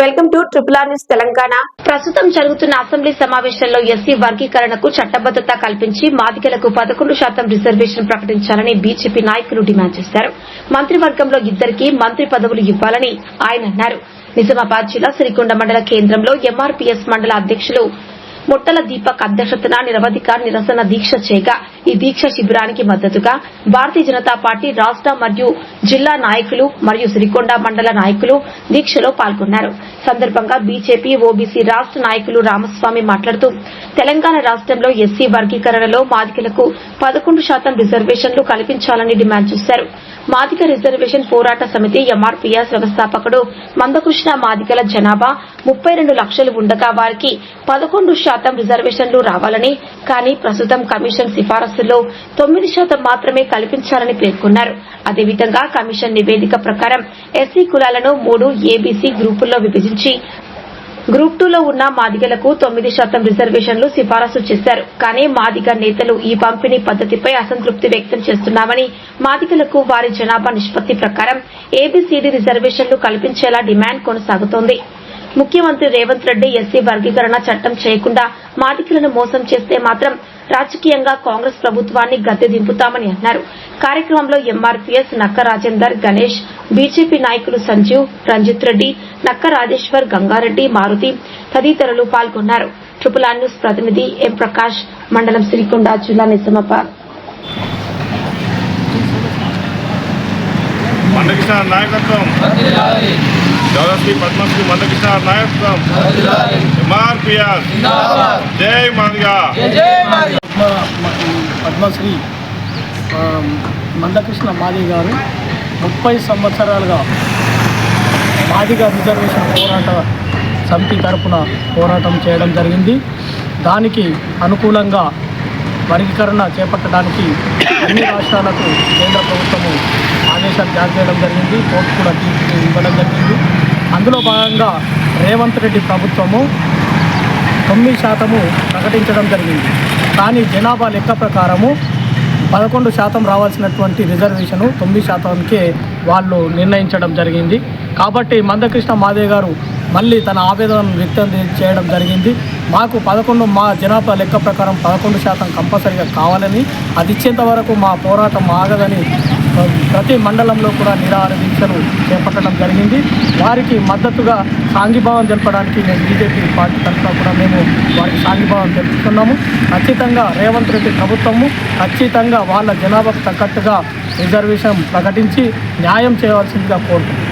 Welcome to triple R news Telangana. ప్రస్తుతం జరుగుతున్న assembly సమావేశంలో ఎస్సీ వర్గీకరణకు చట్టబద్దత కల్పించి మాదిగలకు పదకొండు శాతం రిజర్వేషన్ ప్రకటించాలని బీజేపీ నాయకులు డిమాండ్ చేశారు. మంత్రివర్గంలో ఇద్దరికి మంత్రి పదవులు ఇవ్వాలని ఆయన అన్నారు. నిజామాబాద్ జిల్లా సిరికొండ మండల కేంద్రంలో ఎంఆర్పీఎస్ మండల అధ్యక్షులు మొట్టల దీపక్ అధ్యక్షతన నిరవధిక నిరసన దీక్ష చేయగా ఈ దీక్ష శిబిరానికి మద్దతుగా భారతీయ జనతా పార్టీ రాష్ట మరియు జిల్లా నాయకులు మరియు సిరికొండ మండల నాయకులు దీక్షలో పాల్గొన్నారు. సందర్భంగా బీజేపీ ఓబీసీ రాష్ట నాయకులు రామస్వామి మాట్లాడుతూ తెలంగాణ రాష్టంలో ఎస్సీ వర్గీకరణలో మాదికలకు పదకొండు శాతం రిజర్వేషన్లు కల్పించాలని డిమాండ్ చేశారు. మాదిక రిజర్వేషన్ పోరాట సమితి ఎంఆర్పీఎస్ వ్యవస్థాపకుడు మందకృష్ణ మాదికల జనాభా ముప్పై రెండు లక్షలు ఉండగా వారికి పదకొండు శాతం రిజర్వేషన్లు రావాలని కానీ ప్రస్తుతం కమిషన్ సిఫారసుల్లో తొమ్మిది శాతం మాత్రమే కల్పించాలని పేర్కొన్నారు. అదేవిధంగా కమిషన్ నివేదిక ప్రకారం ఎస్సీ కులాలను మూడు ఏబీసీ గ్రూపుల్లో విభజించి గ్రూప్ టూలో ఉన్న మాదిగలకు తొమ్మిది శాతం రిజర్వేషన్లు సిఫారసు చేశారు. కానీ మాదిగ నేతలు ఈ పంపిణీ పద్దతిపై అసంతృప్తి వ్యక్తం చేస్తున్నామని మాదిగలకు వారి జనాభా నిష్పత్తి ప్రకారం ఏబీసీడీ రిజర్వేషన్లు కల్పించేలా డిమాండ్ కొనసాగుతోంది. ముఖ్యమంత్రి రేవంత్ రెడ్డి ఎస్సీ వర్గీకరణ చట్టం చేయకుండా మాదికలను మోసం చేస్తే మాత్రం రాజకీయంగా కాంగ్రెస్ ప్రభుత్వాన్ని గద్దె దింపుతామని అన్నారు. కార్యక్రమంలో ఎంఆర్పీఎస్ నక్క రాజేందర్ గణేష్ బీజేపీ నాయకులు సంజీవ్ రంజిత్ రెడ్డి నక్క రాజేశ్వర్ గంగారెడ్డి మారుతి తదితరులు పాల్గొన్నారు. ట్రిపుల్ ఆర్ న్యూస్ ప్రతినిధి ఎం ప్రకాష్ మండలం సిరికొండ జిల్లా నిజామాబాద్. నాయకత్వం గౌరవశ్రీ పద్మశ్రీ మందకృష్ణ నాయకత్వం ఎంఆర్పిఎస్ జై మాదిగా. పద్మ పద్మశ్రీ మందకృష్ణ మాది గారు ముప్పై సంవత్సరాలుగా మాదిగా రిజర్వేషన్ పోరాట సమితి తరపున పోరాటం చేయడం జరిగింది. దానికి అనుకూలంగా వర్గీకరణ చేపట్టడానికి అన్ని రాష్ట్రాలకు కేంద్ర ప్రభుత్వము ఆదేశాలు జారీ చేయడం జరిగింది. కోర్టు కూడా తీర్పు ఇవ్వడం జరిగింది. అందులో భాగంగా రేవంత్ రెడ్డి ప్రభుత్వము తొమ్మిది శాతము ప్రకటించడం జరిగింది. కానీ జనాభా లెక్క ప్రకారము పదకొండు శాతం రావాల్సినటువంటి రిజర్వేషను తొమ్మిది శాతానికే వాళ్ళు నిర్ణయించడం జరిగింది. కాబట్టి మందకృష్ణ మాదే గారు మళ్ళీ తన ఆవేదనను వ్యక్తం చేయడం జరిగింది. మాకు పదకొండు మా జనాభా లెక్క ప్రకారం పదకొండు శాతం కంపల్సరీగా కావాలని అది ఇచ్చేంత వరకు మా పోరాటం ఆగదని ప్రతి మండలంలో కూడా నిరాహార దీక్షలు చేపట్టడం జరిగింది. వారికి మద్దతుగా సాంఘీభావం తెలపడానికి మేము బీజేపీ పార్టీ తరఫున కూడా మేము వారికి సాంఘీభావం తెలుపుతున్నాము ఖచ్చితంగా రేవంత్ రెడ్డి ప్రభుత్వము ఖచ్చితంగా వాళ్ళ జనాభాకు తగ్గట్టుగా రిజర్వేషన్ ప్రకటించి న్యాయం చేయవలసిందిగా కోరుతున్నాం